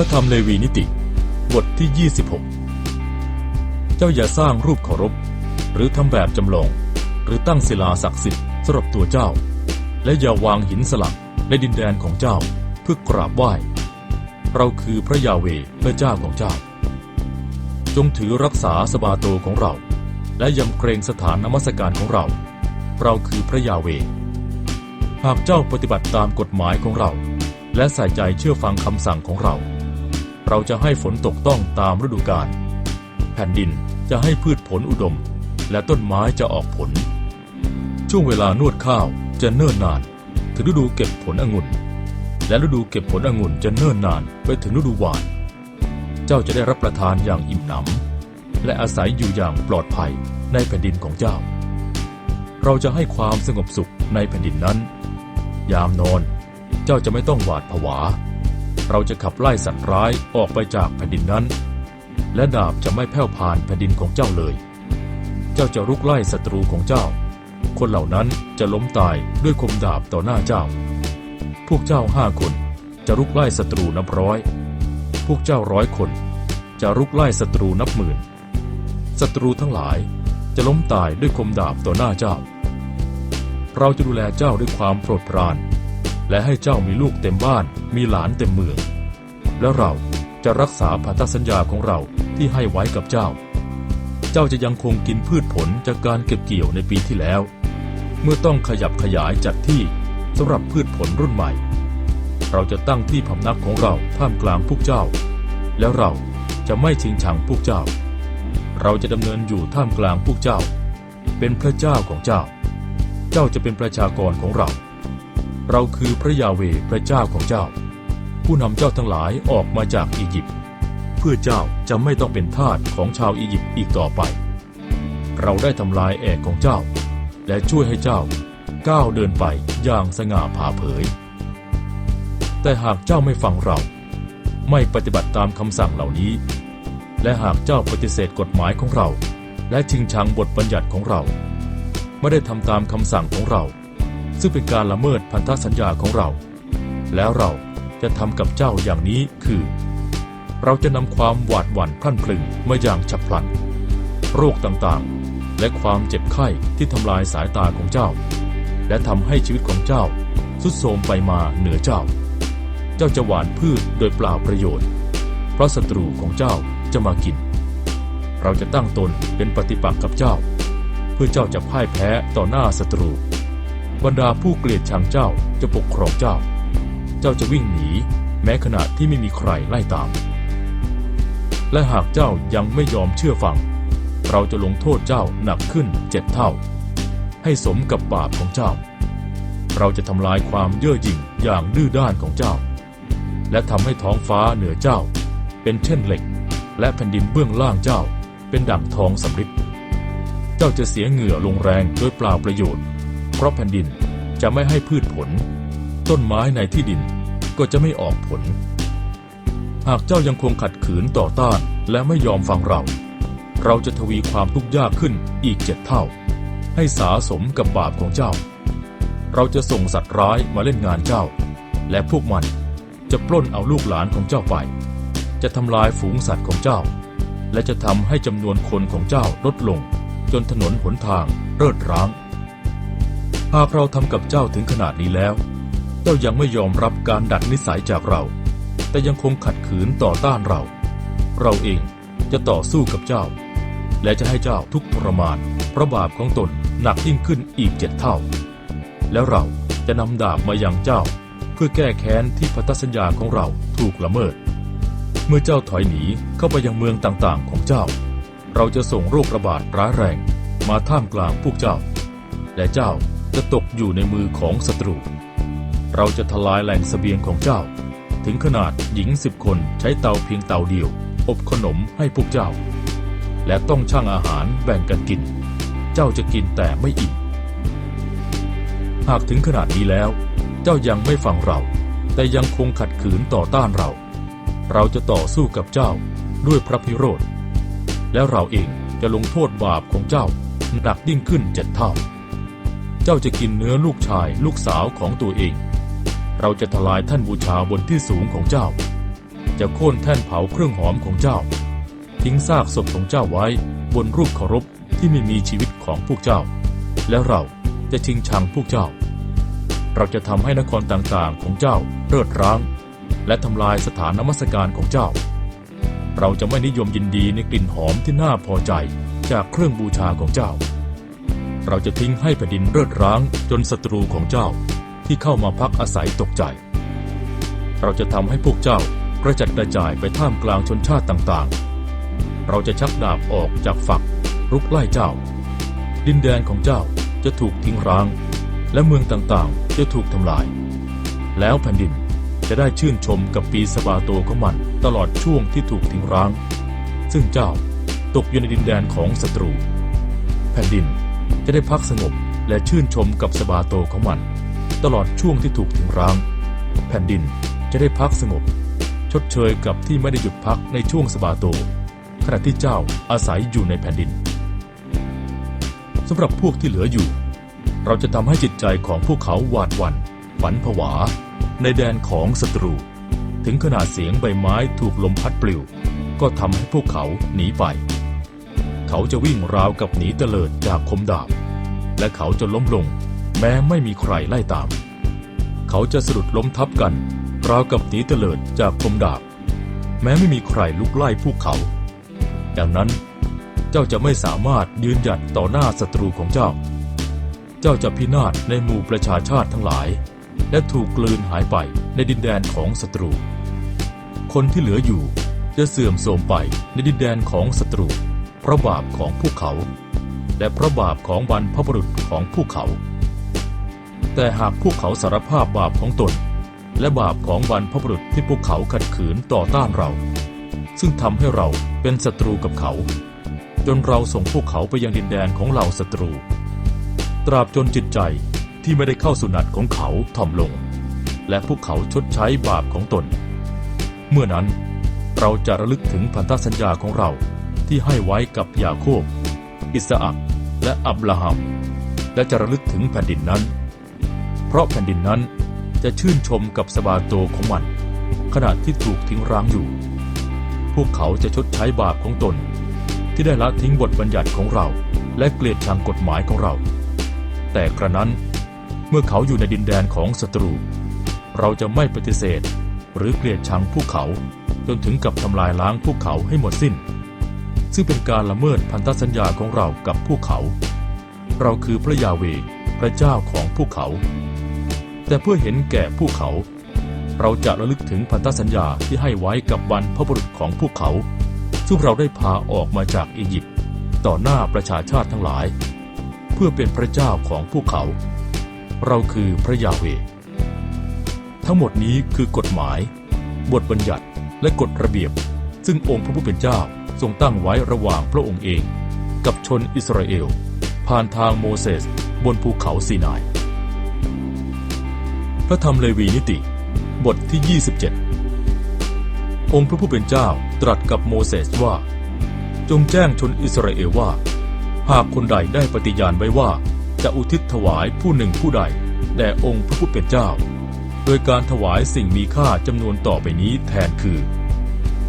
ระธรรมเลวีนิติ บทที่ 26 เจ้าอย่าสร้างรูปเคารพ หรือทำแบบจำลอง หรือตั้งศิลาศักดิ์สิทธิ์สำหรับตัวเจ้า และอย่าวางหินสลักในดินแดนของเจ้าเพื่อกราบไหว้ เราคือพระยาเวพระเจ้าของเจ้า จงถือรักษาสบาโตของเรา และยำเกรงสถานนมัสการของเรา เราคือพระยาเว หากเจ้าปฏิบัติตามกฎหมายของเรา และใส่ใจเชื่อฟังคำสั่งของเรา เราจะให้ฝนตกต้องตามฤดูกาล แผ่นดินจะให้พืชผลอุดม และต้นไม้จะออกผล ช่วงเวลานวดข้าวจะเนิ่นนาน ถึงฤดูเก็บผลองุ่น และฤดูเก็บผลองุ่นจะเนิ่นนานไปถึงฤดูหวาน เจ้าจะได้รับประทานอย่างอิ่มหนำและอาศัยอยู่อย่างปลอดภัยในแผ่นดินของเจ้า เราจะให้ความสงบสุขในแผ่นดินนั้น ยามนอน เจ้าจะไม่ต้องหวาดผวา เราจะขับไล่สัตว์ร้ายออกไปจากแผ่นดินนั้น และดาบจะไม่แผ่วผ่านแผ่นดินของเจ้าเลย เจ้าจะรุกไล่ศัตรูของเจ้า คนเหล่านั้นจะล้มตายด้วยคมดาบต่อหน้าเจ้า พวกเจ้าห้าคนจะรุกไล่ศัตรูนับร้อย พวกเจ้าร้อยคน จะรุกไล่ศัตรูนับหมื่น ศัตรูทั้งหลายจะล้มตายด้วยคมดาบต่อหน้าเจ้า เราจะดูแลเจ้าด้วยความโปรดปราน และให้เจ้ามีลูกเต็มบ้าน มีหลานเต็มเมือง แล้วเราจะรักษาพันธสัญญาของเราที่ให้ไว้กับเจ้า เจ้าจะยังคงกินพืชผลจากการเก็บเกี่ยวในปีที่แล้ว เมื่อต้องขยับขยายจัดที่สำหรับพืชผลรุ่นใหม่ เราจะตั้งที่พำนักของเราท่ามกลางพวกเจ้า แล้วเราจะไม่ชิงชังพวกเจ้า เราจะดำเนินอยู่ท่ามกลางพวกเจ้า เป็นพระเจ้าของเจ้า เจ้าจะเป็นประชากรของเรา เราคือพระยาเวพระเจ้าของเจ้า ผู้นำเจ้าทั้งหลายออกมาจากอียิปต์เพื่อเจ้าจะไม่ต้องเป็นทาสของชาวอียิปต์อีกต่อไป เราได้ทำลายแอกของเจ้า และช่วยให้เจ้าก้าวเดินไปอย่างสง่าผ่าเผย แต่หากเจ้าไม่ฟังเรา ไม่ปฏิบัติตามคำสั่งเหล่านี้ และหากเจ้าปฏิเสธกฎหมายของเรา และชิงชังบทบัญญัติของเรา ไม่ได้ทำตามคำสั่งของเรา ซึ่งเป็นการละเมิดพันธสัญญาของเรา แล้วเราจะทำกับเจ้าอย่างนี้คือ เราจะนำความหวาดหวั่นพลั่นพลึงมาอย่างฉับพลัน โรคต่างๆ และความเจ็บไข้ที่ทำลายสายตาของเจ้า และทำให้ชีวิตของเจ้าสุดโทรมไปมาเหนือเจ้า เจ้าจะหวานพืชโดยเปล่าประโยชน์ เพราะศัตรูของเจ้าจะมากิน เราจะตั้งตนเป็นปฏิปักษ์กับเจ้า เพื่อเจ้าจะพ่ายแพ้ต่อหน้าศัตรู บรรดาผู้เกลียดชังเจ้าจะปกครองเจ้า เจ้าจะวิ่งหนีแม้ขณะที่ไม่มีใครไล่ตาม และหากเจ้ายังไม่ยอมเชื่อฟัง เราจะลงโทษเจ้าหนักขึ้นเจ็ดเท่า ให้สมกับบาปของเจ้า เราจะทำลายความเย่อหยิ่งอย่างดื้อด้านของเจ้า และทำให้ท้องฟ้าเหนือเจ้า เป็นเช่นเหล็ก และแผ่นดินเบื้องล่างเจ้า เป็นดั่งทองสำริดเจ้าจะเสียเหงื่อลงแรงโดยเปล่าประโยชน์ เพราะแผ่นดินจะไม่ให้พืชผล ต้นไม้ในที่ดินก็จะไม่ออกผล หากเจ้ายังคงขัดขืนต่อต้านและไม่ยอมฟังเรา เราจะทวีความทุกข์ยากขึ้นอีกเจ็ดเท่า ให้สาสมกับบาปของเจ้า เราจะส่งสัตว์ร้ายมาเล่นงานเจ้า และพวกมันจะปล้นเอาลูกหลานของเจ้าไป จะทำลายฝูงสัตว์ของเจ้า และจะทำให้จำนวนคนของเจ้าลดลง จนถนนหนทางเริดร้าง หากเราทำกับเจ้าถึงขนาดนี้แล้ว เจ้ายังไม่ยอมรับการดัดนิสัยจากเรา แต่ยังคงขัดขืนต่อต้านเรา เราเองจะต่อสู้กับเจ้า และจะให้เจ้าทุกข์ทรมานเพราะบาปของตนหนักยิ่งขึ้นอีกเจ็ดเท่า แล้วเราจะนำดาบมายังเจ้า เพื่อแก้แค้นที่พันธสัญญาของเราถูกละเมิด เมื่อเจ้าถอยหนีเข้าไปยังเมืองต่างๆของเจ้า เราจะส่งโรคระบาดร้ายแรงมาท่ามกลางพวกเจ้า และเจ้า จะตกอยู่ในมือของศัตรู เราจะทลายแหล่งเสบียงของเจ้า ถึงขนาดหญิงสิบคนใช้เตาเพียงเตาเดียว อบขนมให้พวกเจ้า และต้องชั่งอาหารแบ่งกันกิน เจ้าจะกินแต่ไม่อิ่มหากถึงขนาดนี้แล้ว เจ้ายังไม่ฟังเรา แต่ยังคงขัดขืนต่อต้านเรา เราจะต่อสู้กับเจ้าด้วยพระพิโรธ แล้วเราเองจะลงโทษบาปของเจ้าหนักยิ่งขึ้นเจ็ดเท่า จ้าจะกินเนื้อลูกชายลูกสาวของตัวเอง เราจะทลายท่านบูชาบนที่สูงของเจ้า จะโค่นแท่นเผาเครื่องหอมของเจ้า ทิ้งซากศพของเจ้าไว้บนรูปเคารพที่ไม่มีชีวิตของพวกเจ้า แล้วเราจะชิงชังพวกเจ้า เราจะทำให้นครต่างๆของเจ้าเริดร้าง และทำลายสถานนมัสการของเจ้า เราจะไม่นิยมยินดีในกลิ่นหอมที่น่าพอใจจากเครื่องบูชาของเจ้า เราจะทิ้งให้แผ่นดินเริดร้างจนศัตรูของเจ้าที่เข้ามาพักอาศัยตกใจ เราจะทำให้พวกเจ้ากระจัดกระจายไปท่ามกลางชนชาติต่างๆ เราจะชักดาบออกจากฝักรุกไล่เจ้า ดินแดนของเจ้าจะถูกทิ้งร้าง และเมืองต่างๆ จะถูกทำลาย แล้วแผ่นดินจะได้ชื่นชมกับปีสบาโตของมันตลอดช่วงที่ถูกทิ้งร้าง ซึ่งเจ้าตกอยู่ในดินแดนของศัตรู แผ่นดิน จะได้พักสงบและชื่นชมกับสบาโตของมัน ตลอดช่วงที่ถูกทิ้งร้าง แผ่นดินจะได้พักสงบ ชดเชยกับที่ไม่ได้หยุดพักในช่วงสบาโต ขณะที่เจ้าอาศัยอยู่ในแผ่นดินสำหรับพวกที่เหลืออยู่ เราจะทำให้จิตใจของพวกเขาหวาดหวัน่นฝันผวา ในแดนของศัตรู ถึงขนาดเสียงใบไม้ถูกลมพัดปลิว ก็ทำให้พวกเขาหนีไป เขาจะวิ่งราวกับหนีเตลิดจากคมดาบ และเขาจะล้มลง แม้ไม่มีใครไล่ตาม เขาจะสะดุดล้มทับกัน ราวกับหนีเตลิดจากคมดาบ แม้ไม่มีใครลุกไล่พวกเขาดังนั้นเจ้าจะไม่สามารถยืนหยัดต่อหน้าศัตรูของเจ้า เจ้าจะพินาศในหมู่ประชาชาติทั้งหลาย และถูกกลืนหายไปในดินแดนของศัตรู คนที่เหลืออยู่จะเสื่อมโทรมไปในดินแดนของศัตรู เพราะบาปของพวกเขา และเพราะบาปของบรรพบุรุษของพวกเขา แต่หากพวกเขาสารภาพบาปของตน และบาปของบรรพบุรุษที่พวกเขาขัดขืนต่อต้านเรา ซึ่งทำให้เราเป็นศัตรูกับเขา จนเราส่งพวกเขาไปยังดินแดนของเหล่าศัตรู ตราบจนจิตใจที่ไม่ได้เข้าสุนัตของเขาถ่อมลง และพวกเขาชดใช้บาปของตน เมื่อนั้นเราจะระลึกถึงพันธสัญญาของเรา ที่ให้ไว้กับยาโคบ อิสอักและอับราฮัม และจะระลึกถึงแผ่นดินนั้น เพราะแผ่นดินนั้นจะชื่นชมกับสบาโตของมัน ขณะที่ถูกทิ้งร้างอยู่ พวกเขาจะชดใช้บาปของตน ที่ได้ละทิ้งบทบัญญัติของเรา และเกลียดชังกฎหมายของเรา แต่กระนั้นเมื่อเขาอยู่ในดินแดนของศัตรู เราจะไม่ปฏิเสธ หรือเกลียดชังพวกเขาจนถึงกับทำลายล้างพวกเขาให้หมดสิ้น ซึ่งเป็นการละเมิดพันธสัญญาของเรากับพวกเขา เราคือพระยาเวพระเจ้าของพวกเขา แต่เพื่อเห็นแก่พวกเขา เราจะระลึกถึงพันธสัญญาที่ให้ไว้กับบรรพบุรุษของพวกเขา ซึ่งเราได้พาออกมาจากอียิปต์ต่อหน้าประชาชาติทั้งหลาย เพื่อเป็นพระเจ้าของพวกเขา เราคือพระยาเว ทั้งหมดนี้คือกฎหมาย บทบัญญัติและกฎระเบียบ ซึ่งองค์พระผู้เป็นเจ้า ทรงตั้งไว้ระหว่างพระองค์เอง กับชนอิสราเอล ผ่านทางโมเสสบนภูเขาซีนาย พระธรรมเลวีนิติ บทที่ 27 องค์พระผู้เป็นเจ้าตรัสกับโมเสสว่า จงแจ้งชนอิสราเอลว่า หากคนใดได้ปฏิญาณไว้ว่าจะอุทิศถวายผู้หนึ่งผู้ใดแด่องค์พระผู้เป็นเจ้า โดยการถวายสิ่งมีค่าจำนวนต่อไปนี้แทนคือ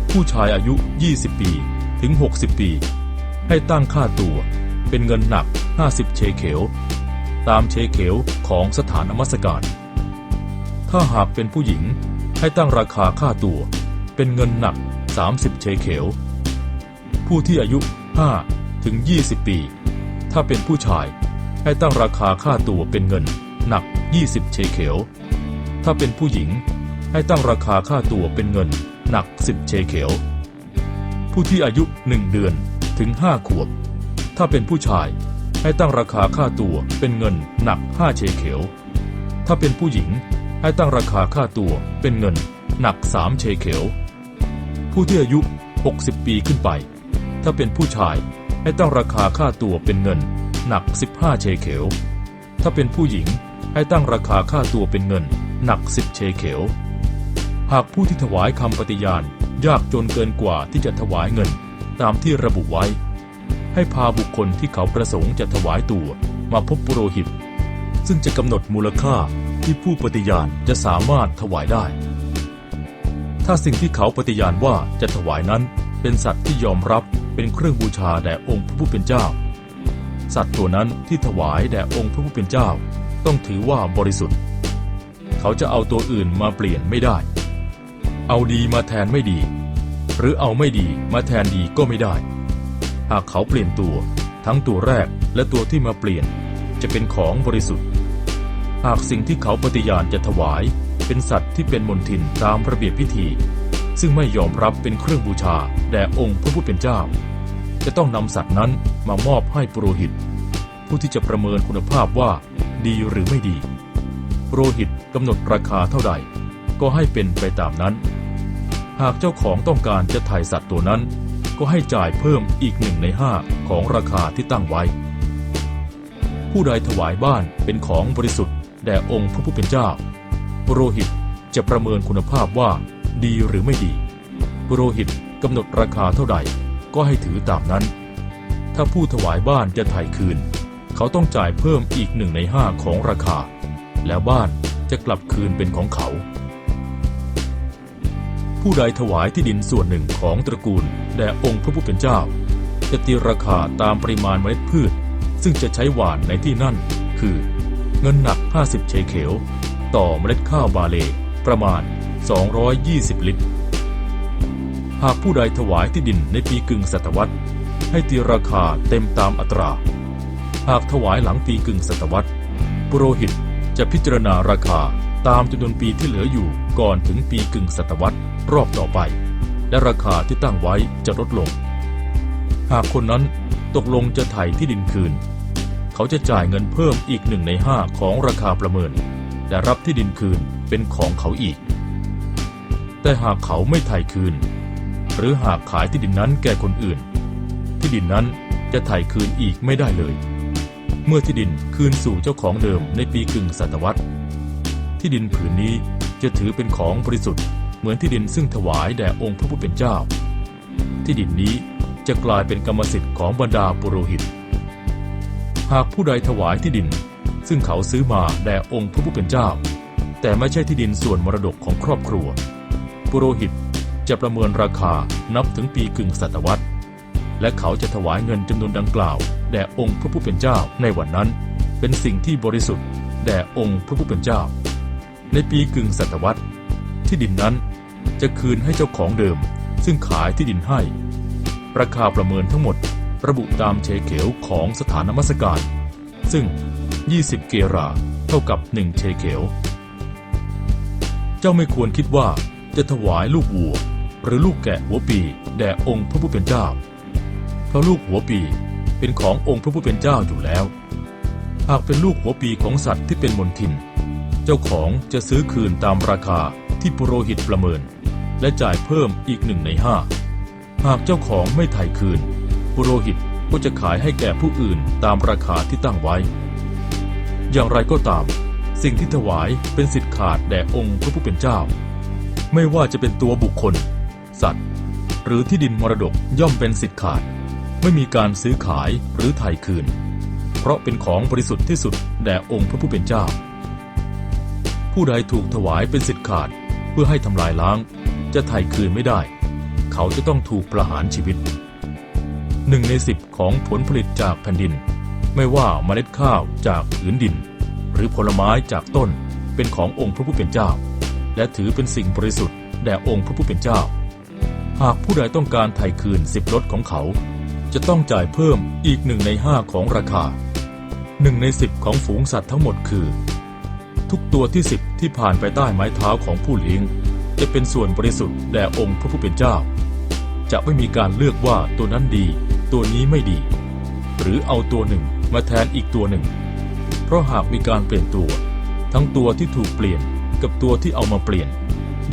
ผู้ชายอายุ 20 ปี ถึง 60 ปี ให้ตั้งค่าตัวเป็นเงินหนัก 50 เชเคลตามเชเคลของสถานนมัสการ ถ้าหากเป็นผู้หญิงให้ตั้งราคาค่าตัวเป็นเงินหนัก 30 เชเคลผู้ที่อายุ 5 ถึง 20 ปี ถ้าเป็นผู้ชายให้ตั้งราคาค่าตัวเป็นเงินหนัก 20 เชเคลถ้าเป็นผู้หญิงให้ตั้งราคาค่าตัวเป็นเงินหนัก 10 เชเคล ผู้ที่อายุ 1 เดือนถึง 5 ขวบ ถ้าเป็นผู้ชายให้ตั้งราคาค่าตัวเป็นเงินหนัก 5 เชเคลถ้าเป็นผู้หญิงให้ตั้งราคาค่าตัวเป็นเงินหนัก 3 เชเคลผู้ที่อายุ 60 ปีขึ้นไป ถ้าเป็นผู้ชายให้ตั้งราคาค่าตัวเป็นเงินหนัก 15 เชเคลถ้าเป็นผู้หญิงให้ตั้งราคาค่าตัวเป็นเงินหนัก 10 เชเคล หากผู้ที่ถวายคำปฏิญาณยากจนเกินกว่าที่จะถวายเงิน ตามที่ระบุไว้ ให้พาบุคคลที่เขาประสงค์จะถวายตัวมาพบปุโรหิต ซึ่งจะกำหนดมูลค่าที่ผู้ปฏิญาณจะสามารถถวายได้ ถ้าสิ่งที่เขาปฏิญาณว่าจะถวายนั้น เป็นสัตว์ที่ยอมรับเป็นเครื่องบูชาแด่องค์พระผู้เป็นเจ้า สัตว์ตัวนั้นที่ถวายแด่องค์พระผู้เป็นเจ้า ต้องถือว่าบริสุทธิ์ เขาจะเอาตัวอื่นมาเปลี่ยนไม่ได้ เอาดีมาแทนไม่ดี หรือเอาไม่ดีมาแทนดีก็ไม่ได้ หากเขาเปลี่ยนตัว ทั้งตัวแรกและตัวที่มาเปลี่ยน จะเป็นของบริสุทธิ์ หากสิ่งที่เขาปฏิญาณจะถวาย เป็นสัตว์ที่เป็นมนทินตามระเบียบพิธี ซึ่งไม่ยอมรับเป็นเครื่องบูชาแด่องค์พระผู้เป็นเจ้า จะต้องนำสัตว์นั้นมามอบให้ปุโรหิต ผู้ที่จะประเมินคุณภาพว่า ดีหรือไม่ดีปุโรหิตกำหนดราคาเท่าใด ก็ให้เป็นไปตามนั้น หากเจ้าของต้องการจะถ่ายสัตว์ตัวนั้น ก็ให้จ่ายเพิ่มอีกหนึ่งในห้าของราคาที่ตั้งไว้ ผู้ใดถวายบ้านเป็นของบริสุทธิ์แด่องค์พระผู้เป็นเจ้าปุโรหิตจะประเมินคุณภาพว่าดีหรือไม่ดีปุโรหิตกำหนดราคาเท่าใดก็ให้ถือตามนั้น ถ้าผู้ถวายบ้านจะถ่ายคืน เขาต้องจ่ายเพิ่มอีกหนึ่งในห้าของราคา แล้วบ้านจะกลับคืนเป็นของเขา ผู้ใดถวายที่ดินส่วนหนึ่งของตระกูลแด่องค์พระผู้เป็นเจ้า จะตีราคาตามปริมาณเมล็ดพืช ซึ่งจะใช้หว่านในที่นั่น คือเงินหนัก 50 เชเคลต่อเมล็ดข้าวบาเล ประมาณ 220 ลิตร หากผู้ใดถวายที่ดินในปีกึ่งศตวรรษ ให้ตีราคาเต็มตามอัตรา หากถวายหลังปีกึ่งศตวรรษ ปุโรหิตจะพิจารณาราคา ตามจำนวนปีที่เหลืออยู่ก่อนถึงปีกึ่งศตวรรษรอบต่อไป และราคาที่ตั้งไว้จะลดลง หากคนนั้นตกลงจะไถ่ที่ดินคืน เขาจะจ่ายเงินเพิ่มอีกหนึ่งในห้าของราคาประเมิน และรับที่ดินคืนเป็นของเขาอีก แต่หากเขาไม่ไถ่คืน หรือหากขายที่ดินนั้นแก่คนอื่น ที่ดินนั้นจะไถ่คืนอีกไม่ได้เลย เมื่อที่ดินคืนสู่เจ้าของเดิมในปีกึ่งศตวรรษ ที่ดินผืนนี้จะถือเป็นของบริสุทธิ์เหมือนที่ดินซึ่งถวายแด่องค์พระผู้เป็นเจ้า ที่ดินนี้จะกลายเป็นกรรมสิทธิ์ของบรรดาปุโรหิต หากผู้ใดถวายที่ดิน ซึ่งเขาซื้อมาแด่องค์พระผู้เป็นเจ้า แต่ไม่ใช่ที่ดินส่วนมรดกของครอบครัว ปุโรหิตจะประเมินราคานับถึงปีกึ่งศตวรรษ และเขาจะถวายเงินจำนวนดังกล่าว แด่องค์พระผู้เป็นเจ้าในวันนั้น เป็นสิ่งที่บริสุทธิ์แด่องค์พระผู้เป็นเจ้า ในปีกึ่งศตวรรษ ที่ดินนั้นจะคืนให้เจ้าของเดิม ซึ่งขายที่ดินให้ ราคาประเมินทั้งหมดระบุตามเชเขลของสถานมัสการ ซึ่ง 20 เกราเท่ากับ 1 เชเขลเจ้าไม่ควรคิดว่าจะถวายลูกวัว หรือลูกแกะหัวปีแด่องค์พระผู้เป็นเจ้า เพราะลูกหัวปีเป็นขององค์พระผู้เป็นเจ้าอยู่แล้ว หากเป็นลูกหัวปีของสัตว์ที่เป็นมนทิน เจ้าของจะซื้อคืนตามราคาที่ปุโรหิตประเมิน และจ่ายเพิ่มอีกหนึ่งในห้าหากเจ้าของไม่ไถ่คืน ปุโรหิตก็จะขายให้แก่ผู้อื่นตามราคาที่ตั้งไว้ อย่างไรก็ตาม สิ่งที่ถวายเป็นสิทธิ์ขาดแด่องค์พระผู้เป็นเจ้า ไม่ว่าจะเป็นตัวบุคคล สัตว์ หรือที่ดินมรดกย่อมเป็นสิทธิ์ขาด ไม่มีการซื้อขายหรือไถ่คืน เพราะเป็นของบริสุทธิ์ที่สุดแด่องค์พระผู้เป็นเจ้า ผู้ใดถูกถวายเป็นสิทธิ์ขาด เพื่อให้ทำลายล้าง จะไถ่คืนไม่ได้ เขาจะต้องถูกประหารชีวิตหนึ่งในสิบของผลผลิตจากแผ่นดิน ไม่ว่าเมล็ดข้าวจากผืนดิน หรือผลไม้จากต้นเป็นขององค์พระผู้เป็นเจ้า และถือเป็นสิ่งบริสุทธิ์แด่องค์พระผู้เป็นเจ้า หากผู้ใดต้องการไถ่คืนสิบรถของเขา จะต้องจ่ายเพิ่มอีกหนึ่งในห้าของราคาหนึ่งในสิบของฝูงสัตว์ทั้งหมดคือ ทุกตัวที่สิบที่ผ่านไปใต้ไม้เท้าของผู้เลี้ยง จะเป็นส่วนบริสุทธิ์แด่องค์พระผู้เป็นเจ้า จะไม่มีการเลือกว่าตัวนั้นดี ตัวนี้ไม่ดี หรือเอาตัวหนึ่งมาแทนอีกตัวหนึ่ง เพราะหากมีการเปลี่ยนตัว ทั้งตัวที่ถูกเปลี่ยนกับตัวที่เอามาเปลี่ยน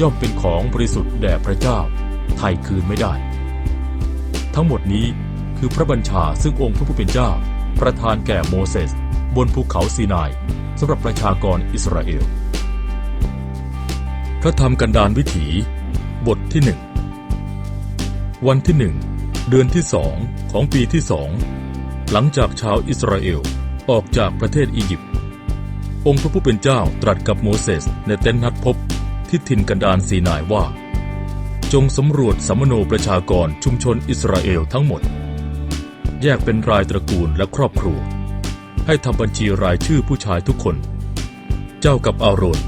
ย่อมเป็นของบริสุทธิ์แด่พระเจ้าไถ่คืนไม่ได้ ทั้งหมดนี้คือพระบัญชาซึ่งองค์พระผู้เป็นเจ้า ประทานแก่โมเสส บนภูเขาซีนายสำหรับประชากรอิสราเอล พระธรรมกันดารวิถี บทที่หนึ่งวันที่หนึ่งเดือนที่สองของปีที่สองหลังจากชาวอิสราเอลออกจากประเทศอียิปต์องค์พระผู้เป็นเจ้าตรัสกับโมเสสในเต็นท์นัดพบที่ทิ่นกันดารซีนายว่า จงสำรวจสัมมโนประชากรชุมชนอิสราเอลทั้งหมด แยกเป็นรายตระกูลและครอบครัว ให้ทำบัญชีรายชื่อผู้ชายทุกคน เจ้ากับอาโรน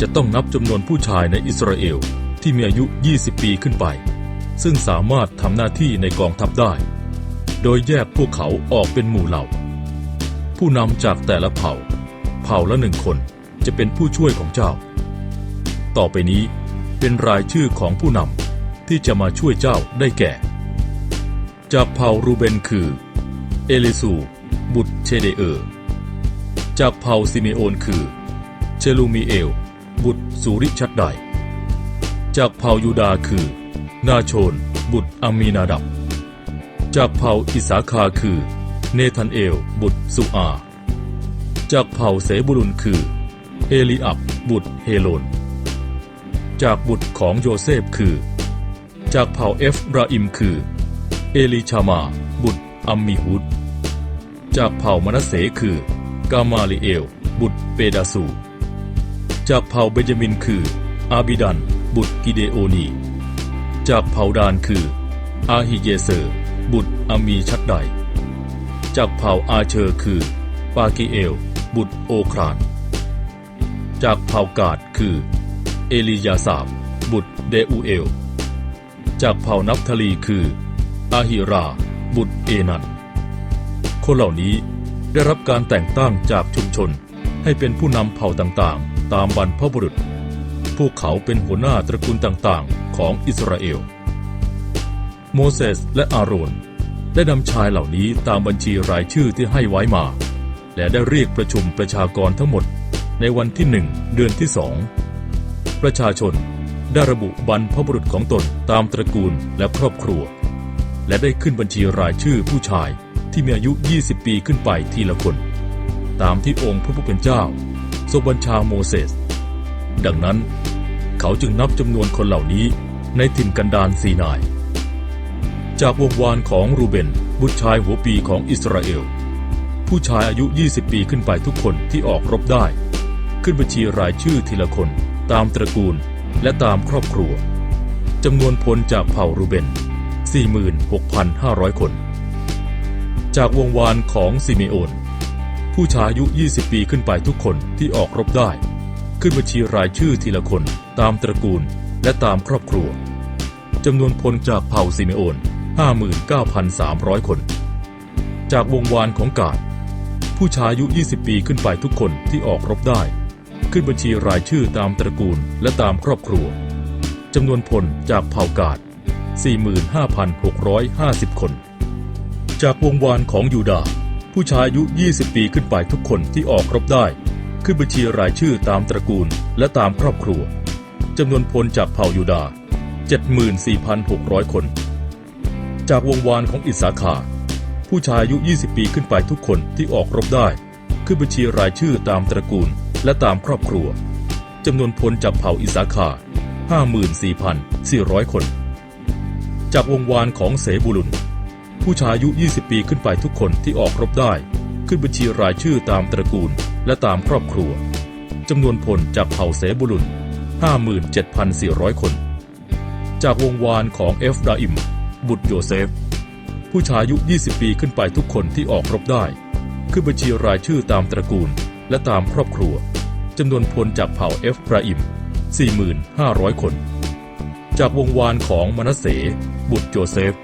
จะต้องนับจำนวนผู้ชายในอิสราเอลที่มีอายุ 20 ปีขึ้นไป ซึ่งสามารถทำหน้าที่ในกองทัพได้ โดยแยกพวกเขาออกเป็นหมู่เหล่า ผู้นำจากแต่ละเผ่า เผ่าละหนึ่งคนจะเป็นผู้ช่วยของเจ้า ต่อไปนี้เป็นรายชื่อของผู้นำที่จะมาช่วยเจ้าได้แก่ จากเผ่ารูเบนคือ เอลิซู บุตรเชเดเออร์จากเผ่าซิเมโอนคือ เชลูมีเอล บุตรสุริชัดไดจากเผ่ายูดาคือ นาโชน บุตรอามีนาดับ จากเผ่าอิสาคาคือ เนทันเอล บุตรสุอา จากเผ่าเสบุลุนคือ เอลีอับ บุตรเฮโลน จากบุตรของโยเซฟคือ จากเผ่าเอฟราอิมคือ เอลิชามา บุตรอัมมีฮุด จากเผ่ามนัสเสคือกามาลิเอล บุตรเปดาสู จากเผ่าเบนจามินคือ อาบิดัน บุตรกิเดโอนี จากเผ่าดานคือ อาฮิเยเซอร์ บุตรอามีชัดได จากเผ่าอาเชอร์คือ ปากิเอล บุตรโอคราน จากเผ่ากาดคือ เอลียาสาบ บุตรเดอูเอล จากเผ่านับทลีคือ อาฮิรา บุตรเอนัน คนเหล่านี้ได้รับการแต่งตั้งจากชุมชน ให้เป็นผู้นำเผ่าต่างๆ ตามบรรพบุรุษ พวกเขาเป็นหัวหน้าตระกูลต่างๆ ของอิสราเอล โมเสสและอาโรนได้นำชายเหล่านี้ตามบัญชีรายชื่อที่ให้ไว้มา และได้เรียกประชุมประชากรทั้งหมดในวันที่หนึ่งเดือนที่สอง ประชาชนได้ระบุบรรพบุรุษของตนตามตระกูลและครอบครัว และได้ขึ้นบัญชีรายชื่อผู้ชาย ที่มีอายุ 20 ปีขึ้นไปทีละคน ตามที่องค์พระผู้เป็นเจ้าทรงบัญชาโมเสส ดังนั้น เขาจึงนับจำนวนคนเหล่านี้ในถิ่นกันดารซีนาย จากวงวานของรูเบนบุตรชายหัวปีของอิสราเอล ผู้ชายอายุ 20 ปีขึ้นไปทุกคนที่ออกรบได้ ขึ้นบัญชีรายชื่อทีละคนตามตระกูลและตามครอบครัวจำนวนพลจากเผ่ารูเบน 46,500 คน จากวงวานของซิเมโอน ผู้ชายอายุ 20 ปีขึ้นไปทุกคนที่ออกรบได้ ขึ้นบัญชีรายชื่อทีละคนตามตระกูลและตามครอบครัวจำนวนพลจากเผ่าซิเมโอน 59,300 คน จากวงวานของกาดผู้ชายอายุ 20 ปีขึ้นไปทุกคนที่ออกรบได้ ขึ้นบัญชีรายชื่อตามตระกูลและตามครอบครัวจำนวนพลจากเผ่ากาด45,650 คน จากวงวานของยูดา ผู้ชายอายุ 20 ปีขึ้นไปทุกคนที่ออกรบได้ ขึ้นบัญชีรายชื่อตามตระกูลและตามครอบครัวจำนวนพลจากเผ่ายูดาห์74,600 คน จากวงวานของอิสาขาผู้ชายอายุ 20 ปีขึ้นไปทุกคนที่ออกรบได้ ขึ้นบัญชีรายชื่อตามตระกูลและตามครอบครัวจำนวนพลจากเผ่าอิสาขา54,400 คน จากวงวานของเสบุลุน ผู้ชายอายุ 20 ปีขึ้นไปทุกคนที่ออกรบได้ ขึ้นบัญชีรายชื่อตามตระกูลและตามครอบครัวจำนวนพลจากเผ่าเสบุลุน 57,400 คน จากวงวานของเอฟราอิม บุตรโยเซฟ ผู้ชายอายุ 20 ปีขึ้นไปทุกคนที่ออกรบได้ ขึ้นบัญชีรายชื่อตามตระกูลและตามครอบครัวจำนวนพลจากเผ่าเอฟราอิม 4,500 คน จากวงวานของมนัสเส บุตรโจเซฟ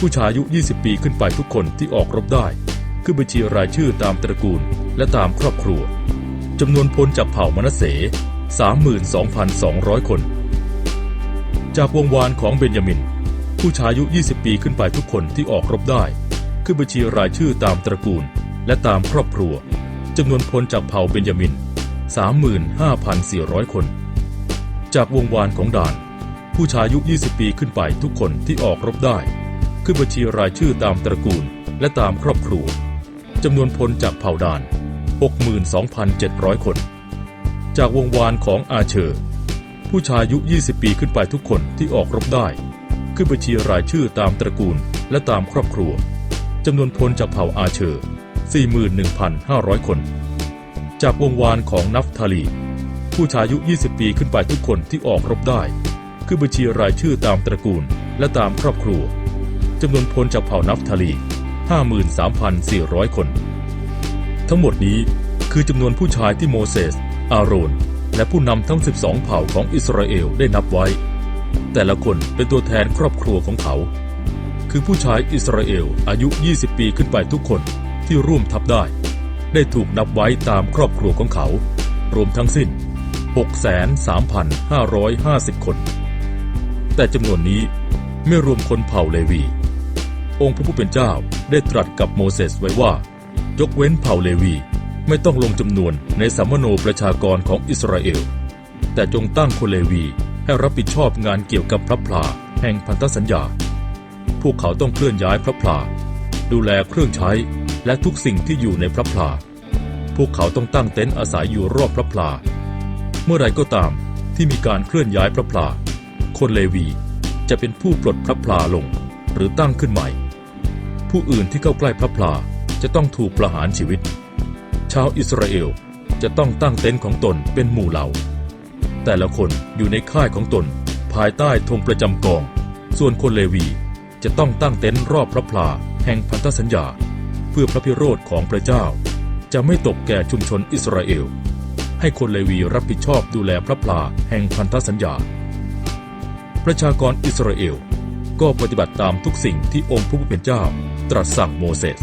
ผู้ชายอายุ 20 ปีขึ้นไปทุกคนที่ออกรบได้ ขึ้นบัญชีรายชื่อตามตระกูลและตามครอบครัวจำนวนพลจากเผ่ามนัสเส 32,200 คน จากวงวานของเบนยามิน ผู้ชายอายุ 20 ปีขึ้นไปทุกคนที่ออกรบได้ ขึ้นบัญชีรายชื่อตามตระกูลและตามครอบครัวจำนวนพลจากเผ่าเบนยามิน 35,400 คน จากวงวานของดาน ผู้ชายอายุ 20 ปีขึ้นไปทุกคนที่ออกรบได้ ขึ้นบัญชีรายชื่อตามตระกูล และตามครอบครัวจำนวนพลจากเผ่าดาน 62,700 คน จากวงวานของอาเชอร์ ผู้ชายอายุ 20 ปีขึ้นไปทุกคนที่ออกรบได้ ขึ้นบัญชีรายชื่อตามตระกูลและตามครอบครัวจำนวนพลจากเผ่าอาเชอร์ 41,500 คน จากวงวานของนัฟทาลี ผู้ชายอายุ 20 ปีขึ้นไปทุกคนที่ออกรบได้คือบัญชีรายชื่อตามตระกูลและตามครอบครัว จำนวนพลจากเผ่านัฟทาลี 53,400 คน ทั้งหมดนี้คือจำนวนผู้ชายที่โมเสส อาโรน และผู้นำทั้ง 12 เผ่าของอิสราเอลได้นับไว้ แต่ละคนเป็นตัวแทนครอบครัวของเขา คือผู้ชายอิสราเอลอายุ 20 ปีขึ้นไปทุกคนที่ร่วมทัพได้ ได้ถูกนับไว้ตามครอบครัวของเขา รวมทั้งสิ้น 63,550 คน แต่จำนวนนี้ไม่รวมคนเผ่าเลวี องค์พระผู้เป็นเจ้าได้ตรัสกับโมเสสไว้ว่า ยกเว้นเผ่าเลวีไม่ต้องลงจำนวนในสัมมโนประชากรของอิสราเอล แต่จงตั้งคนเลวีให้รับผิดชอบงานเกี่ยวกับพระพลาแห่งพันธสัญญา พวกเขาต้องเคลื่อนย้ายพระพลาดูแลเครื่องใช้และทุกสิ่งที่อยู่ในพระพลาพวกเขาต้องตั้งเต็นท์อาศัยอยู่รอบพระพลาเมื่อไรก็ตามที่มีการเคลื่อนย้ายพระพลาคนเลวีจะเป็นผู้ปลดพระพลาลง หรือตั้งขึ้นใหม่ ผู้อื่นที่เข้าใกล้พระพลาจะต้องถูกประหารชีวิต ชาวอิสราเอลจะต้องตั้งเต็นท์ของตนเป็นหมู่เหล่า แต่ละคนอยู่ในค่ายของตนภายใต้ธงประจำกอง ส่วนคนเลวีจะต้องตั้งเต็นท์รอบพระพลาแห่งพันธสัญญา เพื่อพระพิโรธของพระเจ้า จะไม่ตกแก่ชุมชนอิสราเอล ให้คนเลวีรับผิดชอบดูแลพระพลาแห่งพันธสัญญา ประชากรอิสราเอลก็ปฏิบัติตามทุกสิ่งที่องค์พระผู้เป็นเจ้า ตรัสสั่งโมเสส